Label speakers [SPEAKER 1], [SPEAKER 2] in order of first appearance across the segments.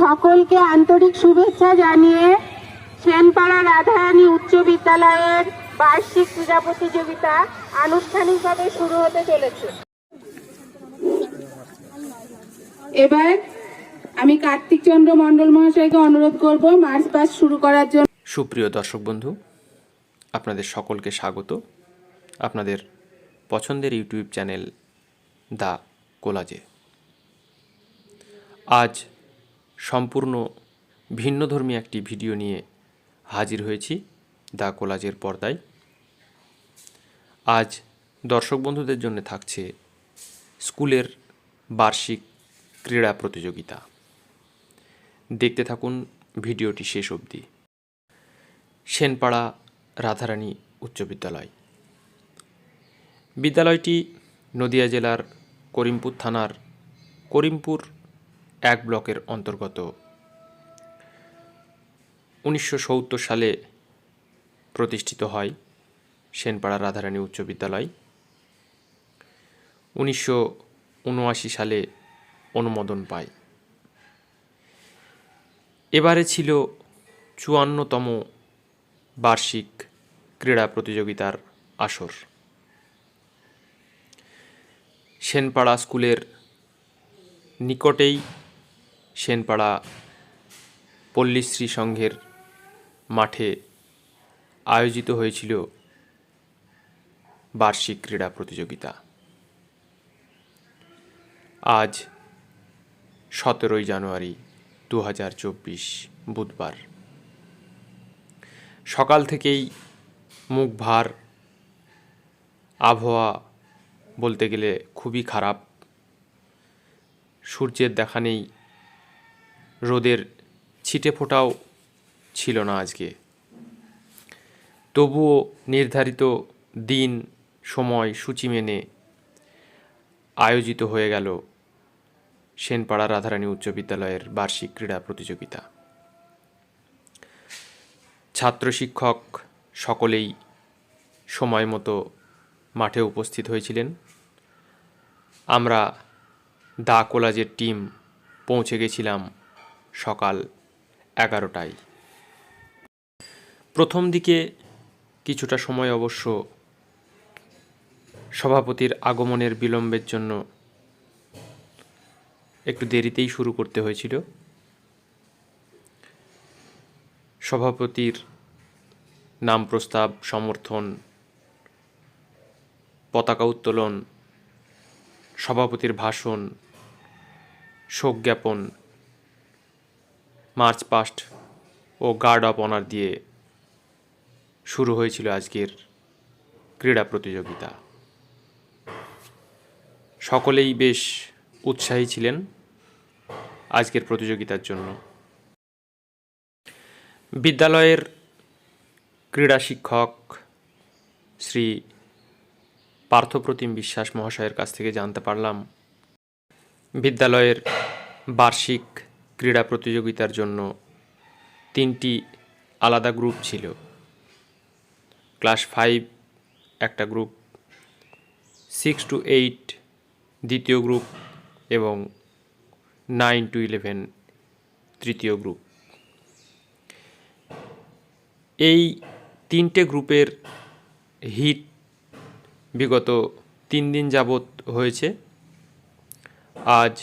[SPEAKER 1] সকলকে আন্তরিক শুভেচ্ছা জানিয়ে সেনপাড়া রাধারানী উচ্চ বিদ্যালয়ের বার্ষিক ক্রীড়া প্রতিযোগিতা আনুষ্ঠানিকভাবে শুরু হতে চলেছে। এবার আমি কার্তিক চন্দ্র মণ্ডল মহাশয়কে অনুরোধ করব মার্চ পাস শুরু করার জন্য।
[SPEAKER 2] সুপ্রিয় দর্শক বন্ধু, আপনাদের সকলকে স্বাগত। আপনাদের পছন্দের ইউটিউব চ্যানেল দ্য কোলাজে। আজ সম্পূর্ণ ভিন্নধর্মী একটি ভিডিও নিয়ে হাজির হয়েছি দ্য কোলাজের পর্দায়। আজ দর্শক বন্ধুদের জন্য থাকছে স্কুলের বার্ষিক ক্রীড়া প্রতিযোগিতা। দেখতে থাকুন ভিডিওটি শেষ অবধি। সেনপাড়া রাধারানী উচ্চ বিদ্যালয়। বিদ্যালয়টি নদিয়া জেলার করিমপুর থানার করিমপুর এক ব্লকের অন্তর্গত। উনিশশো সত্তর সালে প্রতিষ্ঠিত হয় সেনপাড়া রাধারানী উচ্চ বিদ্যালয়। উনিশশো উনআশি সালে অনুমোদন পায়। এবারে ছিল চুয়ান্নতম বার্ষিক ক্রীড়া প্রতিযোগিতার আসর। সেনপাড়া স্কুলের নিকটেই সেনপাড়া পল্লীশ্রী সংঘের মাঠে আয়োজিত হয়েছিল বার্ষিক ক্রীড়া প্রতিযোগিতা। আজ সতেরোই জানুয়ারি দু হাজার চব্বিশ বুধবার। সকাল থেকেই মুখ ভার, আবহাওয়া বলতে গেলে খুবই খারাপ। সূর্যের দেখা নেই রোদের ছিটে ফোটাও ছিল না আজকে। তবুও নির্ধারিত দিন, সময়, সূচি মেনে আয়োজিত হয়ে গেল সেনপাড়া রাধারানী উচ্চ বিদ্যালয়ের বার্ষিক ক্রীড়া প্রতিযোগিতা। ছাত্র শিক্ষক সকলেই সময় মতো মাঠে উপস্থিত হয়েছিলেন। আমরা দা কোলাজের টিম পৌঁছে গেছিলাম সকাল এগারোটায়। প্রথম দিকে কিছুটা সময় অবশ্য সভাপতির আগমনের বিলম্বের জন্য একটু দেরিতেই শুরু করতে হয়েছিল। সভাপতির নাম প্রস্তাব, সমর্থন, পতাকা উত্তোলন, সভাপতির ভাষণ, শোক জ্ঞাপন মার্চ পাস্ট ও গার্ড অফ অনার দিয়ে শুরু হয়েছিল আজকের ক্রীড়া প্রতিযোগিতা। সকলেই বেশ উৎসাহী ছিলেন আজকের প্রতিযোগিতার জন্য। বিদ্যালয়ের ক্রীড়া শিক্ষক শ্রী পার্থপ্রতিম বিশ্বাস মহাশয়ের কাছ থেকে জানতে পারলাম, বিদ্যালয়ের বার্ষিক ক্রীড়া প্রতিযোগিতার জন্য তিনটি আলাদা গ্রুপ ছিল। ক্লাস ফাইভ একটা গ্রুপ, সিক্স টু এইট দ্বিতীয় গ্রুপ এবং নাইন টু ইলেভেন তৃতীয় গ্রুপ। এই তিনটে গ্রুপের হিট বিগত তিন দিন যাবৎ হয়েছে। আজ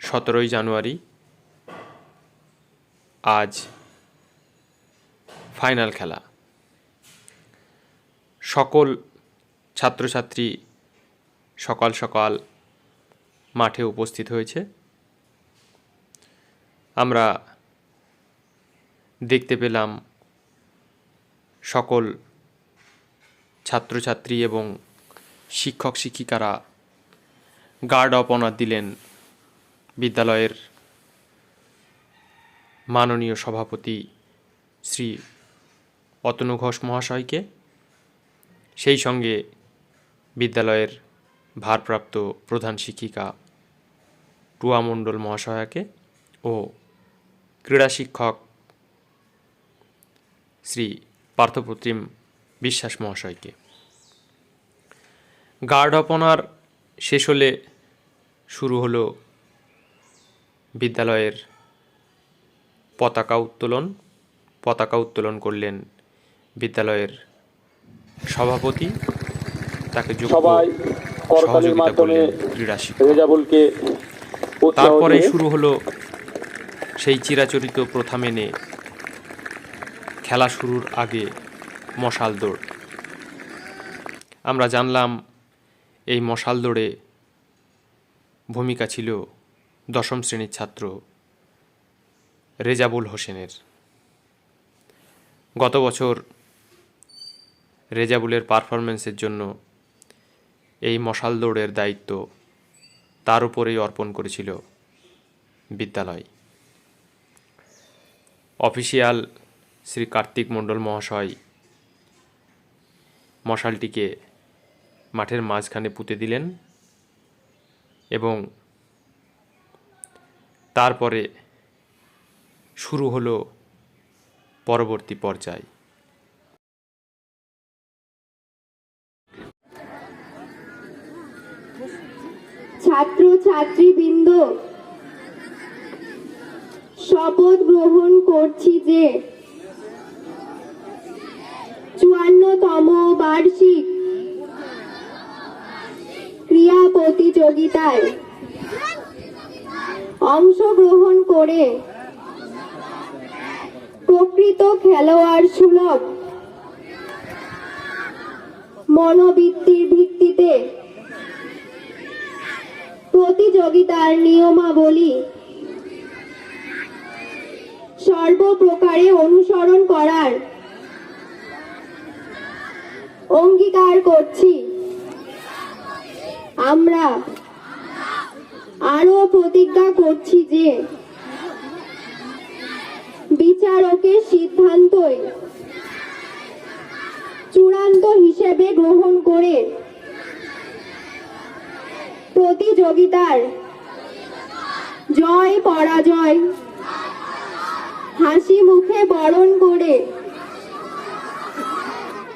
[SPEAKER 2] সতেরোই জানুয়ারি আজ ফাইনাল খেলা। সকল ছাত্রছাত্রী সকাল সকাল মাঠে উপস্থিত হয়েছে। আমরা দেখতে পেলাম সকল ছাত্রছাত্রী এবং শিক্ষক শিক্ষিকারা গার্ড অফ অনার দিলেন বিদ্যালয়ের মাননীয় সভাপতি শ্রী অতনু ঘোষ মহাশয়কে, সেই সঙ্গে বিদ্যালয়ের ভারপ্রাপ্ত প্রধান শিক্ষিকা টুয়া মণ্ডল মহাশয়াকে ও ক্রীড়া শিক্ষক শ্রী পার্থপ্রতিম বিশ্বাস মহাশয়কে। গার্ড অফ অনার শেষ হলে শুরু হলো বিদ্যালয়ের পতাকা উত্তোলন পতাকা উত্তোলন করলেন বিদ্যালয়ের সভাপতি। তাকে
[SPEAKER 3] সবাই করতালির
[SPEAKER 2] সহযোগিতা
[SPEAKER 3] মাধ্যমে
[SPEAKER 2] করলেন ক্রীড়া
[SPEAKER 3] রেজাবুলকে
[SPEAKER 2] তারপরে শুরু হলো সেই চিরাচরিত প্রথা মেনে খেলা শুরুর আগে মশাল দৌড়। আমরা জানলাম এই মশাল দৌড়ে ভূমিকা ছিল দশম শ্রেণির ছাত্র রেজাবুল হোসেনের। গত বছর রেজাবুলের পারফরমেন্সের জন্য এই মশাল দৌড়ের দায়িত্ব তার উপরেই অর্পণ করেছিল বিদ্যালয়। অফিসিয়াল শ্রী কার্তিক মণ্ডল মহাশয় মশালটিকে মাঠের মাঝখানে পুঁতে দিলেন এবং তারপরে শুরু হলো পরবর্তী পর্যায়।
[SPEAKER 1] ছাত্র ছাত্রীবৃন্দ শপথ গ্রহণ করছি যে চুয়ান্নতম বার্ষিক ক্রিয়া প্রতিযোগিতায় অংশগ্রহণ করে প্রকৃত খেলোয়াড় সুলভ। মনোবৃত্তির ভিত্তিতে প্রতিযোগিতার নিয়মাবলী সর্বপ্রকারে অনুসরণ করার অঙ্গীকার করছি। আমরা আরও প্রতিজ্ঞা করছি যে বিচারকের সিদ্ধান্তই চূড়ান্ত হিসেবে গ্রহণ করে প্রতিযোগিতার জয় পরাজয় হাসি মুখে বরণ করে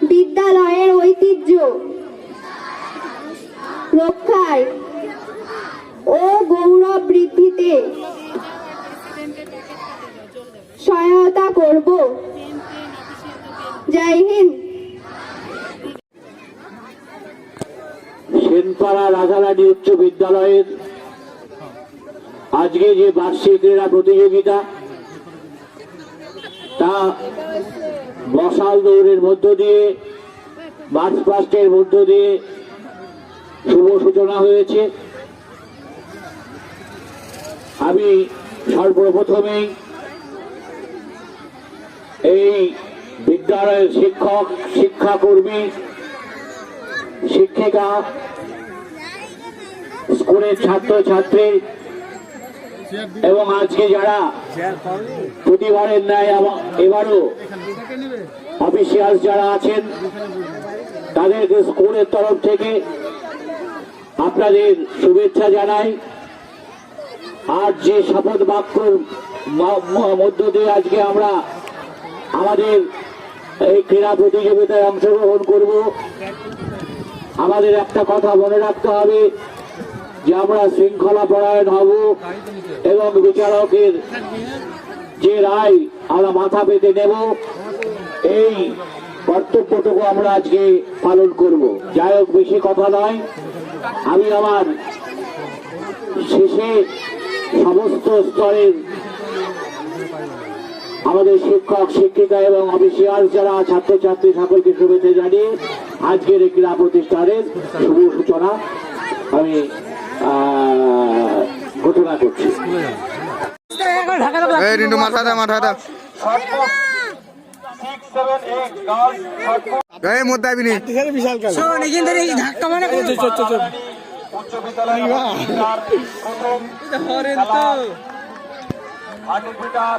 [SPEAKER 1] বিদ্যালয়ের ঐতিহ্য রক্ষায় ও গৌরব বৃদ্ধিতে সহায়তা করব। জয় হিন্দ।
[SPEAKER 3] সেনপাড়া রাধারানী উচ্চ বিদ্যালয়ের আজকে যে বার্ষিক ক্রীড়া প্রতিযোগিতা, তা মশাল দৌড়ের মধ্য দিয়ে মার্চ মধ্য দিয়ে শুভ সূচনা হয়েছে। আমি সর্বপ্রথমেই এই বিদ্যালয়ের শিক্ষক, শিক্ষাকর্মী, শিক্ষিকা, স্কুলের ছাত্র ছাত্রী এবং আজকে যারা প্রতিবারের ন্যায় এবারও অফিসিয়াল যারা আছেন, তাদেরকে স্কুলের তরফ থেকে আপনাদের শুভেচ্ছা জানাই। আর যে শপথ ম- মধ্য দিয়ে আজকে আমরা আমাদের এই ক্রীড়া প্রতিযোগিতায় অংশগ্রহণ করব। আমাদের একটা কথা মনে রাখতে হবে যে আমরা শৃঙ্খলা পরায়ণ হব এবং বিচারকের যে রায় আমরা মাথা পেতে নেব, এই কর্তব্যটুকু আমরা আজকে পালন করব। যাই হোক, বেশি কথা নয়। আমি আমার শেষে সমস্ত স্তরের আমাদের শিক্ষক শিক্ষিকা এবং অফিসিয়াল যারা ছাত্রছাত্রী সকলকে শুভেচ্ছা জানিয়ে আজকের এই ক্রীড়া প্রতিষ্ঠানের শুভ সূচনা আমি ঘোষণা করছি।
[SPEAKER 4] ধাক্কা মানে হরেন তো। মানে খান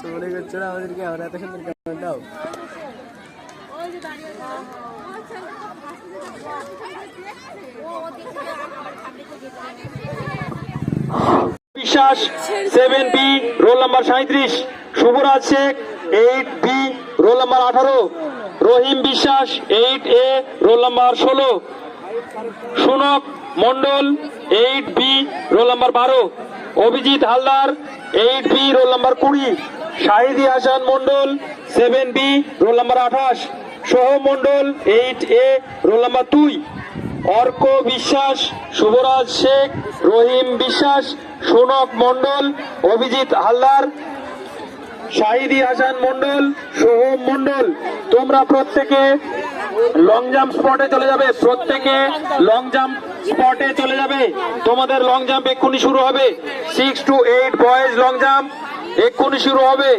[SPEAKER 4] চলে না
[SPEAKER 5] আমাদেরকে আমরা এত সুন্দর দাও
[SPEAKER 4] বিশ্বাস সেভেন বি রোল নাম্বার সাঁত্রিশ Shubhraj Sheikh eight B roll number আঠারো। Rahim Biswas eight A roll number ষোলো। Sunak Mondal eight B roll number বারো। Abhijit Haldar eight B roll number কুড়ি। Shahidi Hasan Mondal seven B roll number আঠাশ। Soham Mondal eight A roll number দুই। অর্ক বিশ্বাস, শুভরাজ শেখ, রহিম বিশ্বাস, সোনক মন্ডল অভিজিৎ হালদার, শাহিদি হাসান মন্ডল সোহম মন্ডল তোমরা প্রত্যেকে long jump স্পটে চলে যাবে। প্রত্যেকে লং জাম্প স্পটে চলে যাবে। তোমাদের লং জাম্প এক্ষুনি শুরু হবে। Six to eight boys long jump এক্ষুনি শুরু হবে।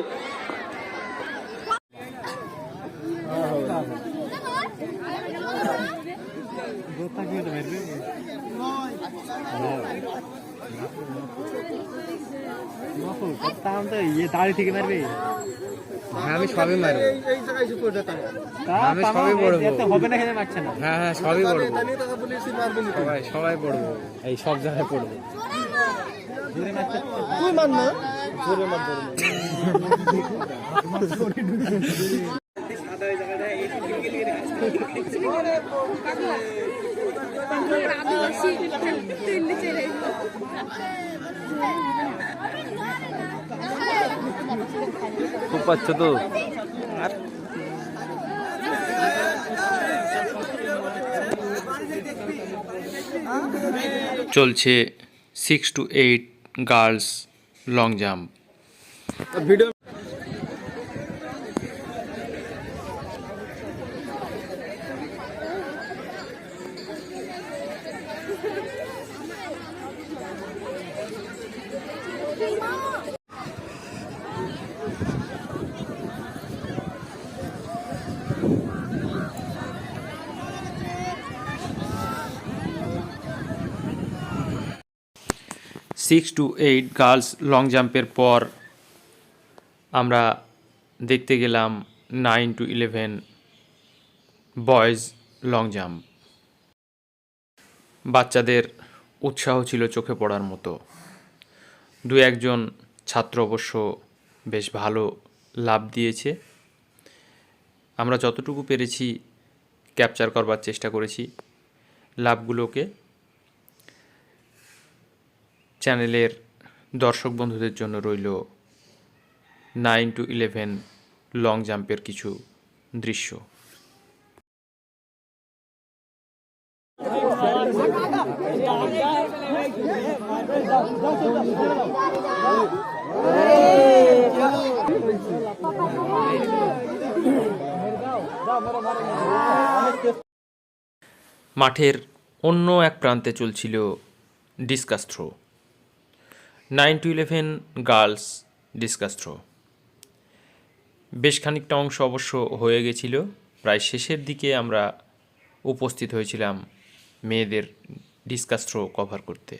[SPEAKER 5] তো ইয়ে দাড়ি থেকে মারবে
[SPEAKER 6] আমি সবই মারবো। আমি সবই পড়ব।
[SPEAKER 5] হবে না
[SPEAKER 6] হ্যাঁ হ্যাঁ সবই পড়ব। সবাই সবাই পড়ব। এই সব জায়গায় পড়ব।
[SPEAKER 5] তুই
[SPEAKER 6] খুব পাচ্ছ তো?
[SPEAKER 2] চলছে six to eight girls long jump
[SPEAKER 5] video
[SPEAKER 2] six to eight girls long জাম্পের পর আমরা দেখতে গেলাম nine to eleven boys long jump বাচ্চাদের উৎসাহ ছিল চোখে পড়ার মতো। দু একজন ছাত্র অবশ্য বেশ ভালো লাভ দিয়েছে। আমরা যতটুকু পেরেছি ক্যাপচার করবার চেষ্টা করেছি লাভগুলোকে চ্যানেলের দর্শক বন্ধুদের জন্য রইল নাইন টু ইলেভেন লং জাম্পের কিছু দৃশ্য। মাঠের অন্য এক প্রান্তে চলছিল discus throw nine to eleven girls discus throw. বেশ খানিকটা অংশ অবশ্য হয়ে গেছিল। প্রায় শেষের দিকে আমরা উপস্থিত হয়েছিলাম মেয়েদের ডিসকাস থ্রো কভার করতে।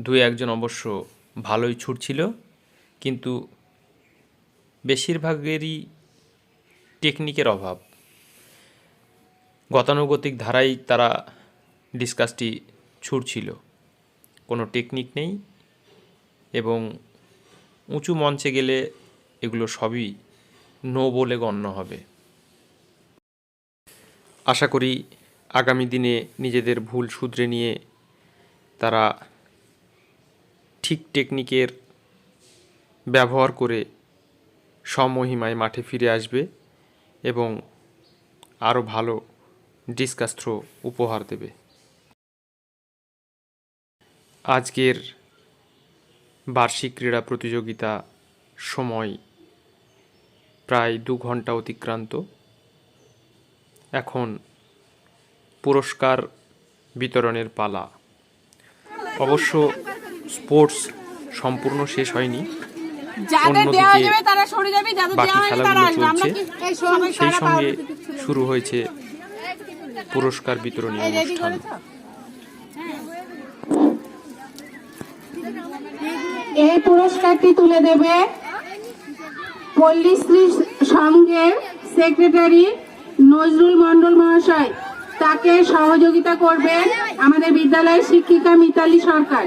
[SPEAKER 2] দুই একজন অবশ্য ভালোই ছুটছিল কিন্তু বেশিরভাগেরই টেকনিকের অভাব। গতানুগতিক ধারাই তারা ডিসকাসটি ছুটছিল। কোনো টেকনিক নেই এবং উঁচু মঞ্চে গেলে এগুলো সবই নো বলে গণ্য হবে। আশা করি আগামী দিনে নিজেদের ভুল শুধরে নিয়ে তারা ঠিক টেকনিকের ব্যবহার করে সমহিমায় মাঠে ফিরে আসবে এবং আরও ভালো ডিসকাস থ্রো উপহার দেবে। আজকের বার্ষিক ক্রীড়া প্রতিযোগিতা সময় প্রায় দু ঘণ্টা অতিক্রান্ত। এখন পুরস্কার বিতরণের পালা। অবশ্য স্পোর্টস সম্পূর্ণ শেষ হয়নি। অন্যদিকে বাকি খেলাগুলো চলছে। সেই সঙ্গে শুরু হয়েছে পুরস্কার বিতরণী অনুষ্ঠান
[SPEAKER 7] করেছ
[SPEAKER 1] এই পুরস্কারটি তুলে দেবে পল্লীশ্রী সংঘের সেক্রেটারি নজরুল মন্ডল মহাশয়। তাকে সহযোগিতা করবেন আমাদের বিদ্যালয়ের শিক্ষিকা মিতালি সরকার।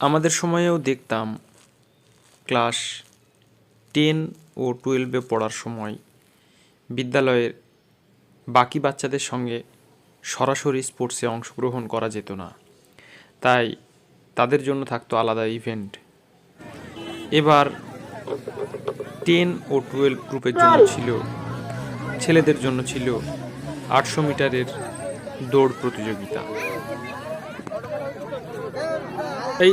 [SPEAKER 2] আমাদের সময়েও দেখতাম ক্লাস টেন ও টুয়েলভে পড়ার সময় বিদ্যালয়ের বাকি বাচ্চাদের সঙ্গে সরাসরি স্পোর্টসে অংশগ্রহণ করা যেত না। তাই তাদের জন্য থাকতো আলাদা ইভেন্ট। এবার টেন ও টুয়েলভ গ্রুপের জন্য ছিল, ছেলেদের জন্য ছিল আটশো মিটারের দৌড় প্রতিযোগিতা। এই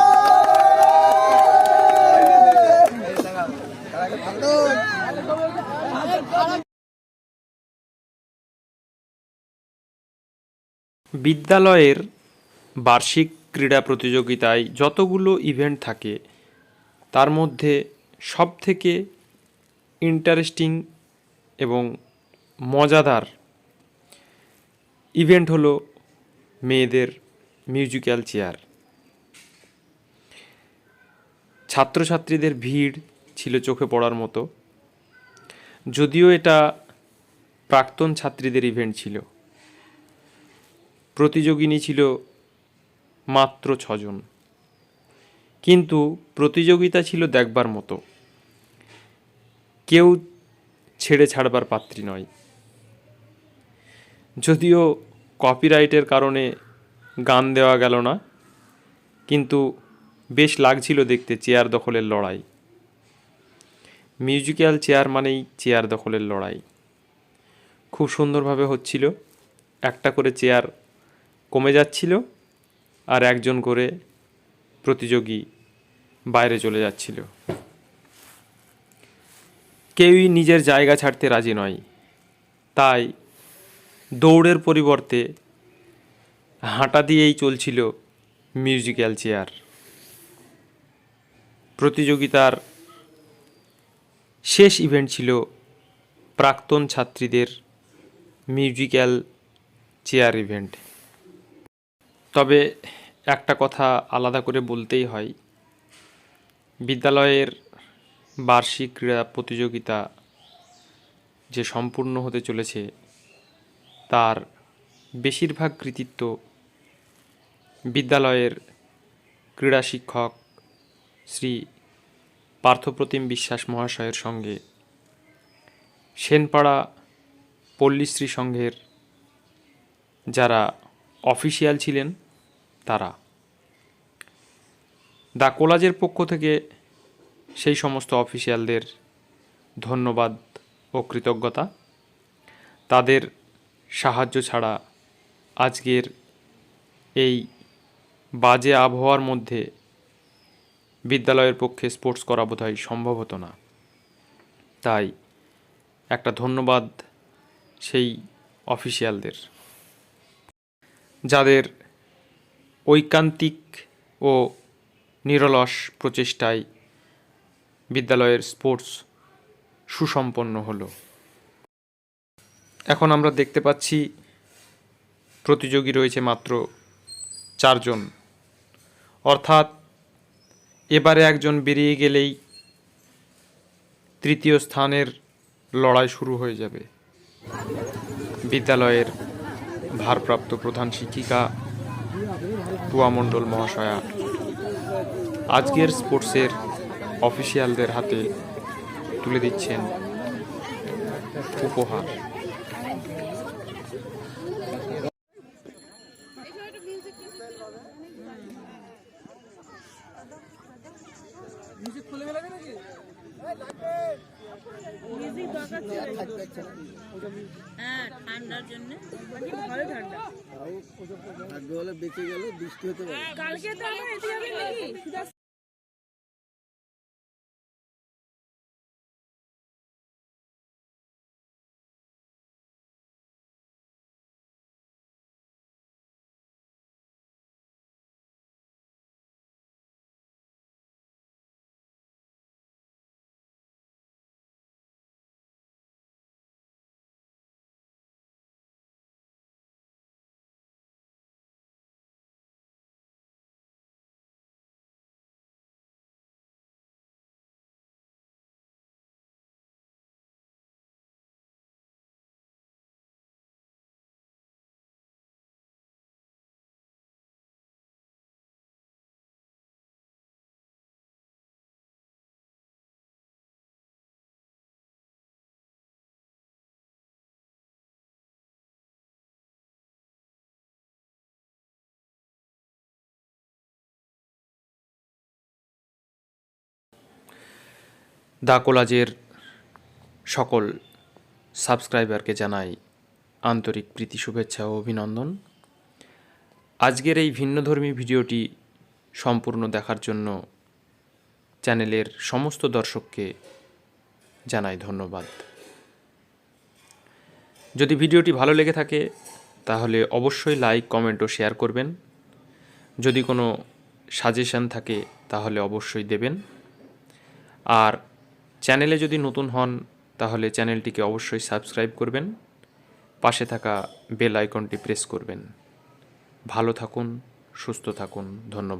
[SPEAKER 2] বিদ্যালয়ের বার্ষিক ক্রীড়া প্রতিযোগিতায় যতগুলো ইভেন্ট থাকে, তার মধ্যে সবথেকে ইন্টারেস্টিং এবং মজাদার ইভেন্ট হলো মেয়েদের মিউজিক্যাল চেয়ার। ছাত্রছাত্রীদের ভিড় ছিল চোখে পড়ার মতো, যদিও এটা প্রাক্তন ছাত্রীদের ইভেন্ট ছিল। প্রতিযোগিনী ছিল মাত্র ছজন। কিন্তু প্রতিযোগিতা ছিল দেখবার মতো। কেউ ছেড়ে ছাড়বার পাত্রী নয়। যদিও কপিরাইটের কারণে গান দেওয়া গেল না, কিন্তু বেশ লাগছিল দেখতে চেয়ার দখলের লড়াই। মিউজিক্যাল চেয়ার মানেই চেয়ার দখলের লড়াই। খুব সুন্দরভাবে হচ্ছিল, একটা করে চেয়ার কমে যাচ্ছিল আর একজন করে প্রতিযোগী বাইরে চলে যাচ্ছিল। কেউই নিজের জায়গা ছাড়তে রাজি নয়। তাই দৌড়ের পরিবর্তে হাঁটা দিয়েই চলছিল মিউজিক্যাল চেয়ার। প্রতিযোগিতার শেষ ইভেন্ট ছিল প্রাক্তন ছাত্রীদের মিউজিক্যাল চেয়ার ইভেন্ট। তবে একটা কথা আলাদা করে বলতেই হয়। বিদ্যালয়ের বার্ষিক ক্রীড়া প্রতিযোগিতা যে সম্পূর্ণ হতে চলেছে, তার বেশিরভাগ কৃতিত্ব বিদ্যালয়ের ক্রীড়া শিক্ষক শ্রী পার্থপ্রতিম বিশ্বাস মহাশয়ের সঙ্গে। সেনপাড়া পল্লীশ্রী সংঘের যারা অফিসিয়াল ছিলেন তারা। দ্য কোলাজের পক্ষ থেকে সেই সমস্ত অফিসিয়ালদের ধন্যবাদ ও কৃতজ্ঞতা। তাদের সাহায্য ছাড়া আজকের এই বাজে আবহাওয়ার মধ্যে বিদ্যালয়ের পক্ষে স্পোর্টস করা বোধহয় সম্ভব হতো না। তাই একটা ধন্যবাদ সেই অফিসিয়ালদের। যাদের ঐকান্তিক ও নিরলস প্রচেষ্টায় বিদ্যালয়ের স্পোর্টস সুসম্পন্ন হলো। এখন আমরা দেখতে পাচ্ছি প্রতিযোগী রয়েছে মাত্র চারজন। অর্থাৎ এবারে একজন বেরিয়ে গেলেই তৃতীয় স্থানের লড়াই শুরু হয়ে যাবে। বিদ্যালয়ের ভারপ্রাপ্ত প্রধান শিক্ষিকা তুয়া মণ্ডল মহাশয়া। আজকের স্পোর্টসের অফিসিয়ালদের হাতে তুলে দিচ্ছেন উপহার।
[SPEAKER 7] হ্যাঁ ঠান্ডার জন্য।
[SPEAKER 4] ভাগ্য হলে বেঁচে গেল বৃষ্টি হতে পারে।
[SPEAKER 7] কালকে তো আমরা যাবে নাকি?
[SPEAKER 2] দা কোলাজের সকল সাবস্ক্রাইবারকে জানাই আন্তরিক প্রীতি, শুভেচ্ছা ও অভিনন্দন। আজকের এই ভিন্নধর্মী ভিডিওটি সম্পূর্ণ দেখার জন্য চ্যানেলের সমস্ত দর্শককে জানাই ধন্যবাদ। যদি ভিডিওটি ভালো লেগে থাকে, তাহলে অবশ্যই লাইক, কমেন্ট ও শেয়ার করবেন। যদি কোনো সাজেশান থাকে, তাহলে অবশ্যই দেবেন। আর চ্যানেলে যদি নতুন হন, তাহলে চ্যানেলটিকে অবশ্যই সাবস্ক্রাইব করবেন। পাশে থাকা বেল আইকনটি প্রেস করবেন। ভালো থাকুন, সুস্থ থাকুন। ধন্যবাদ।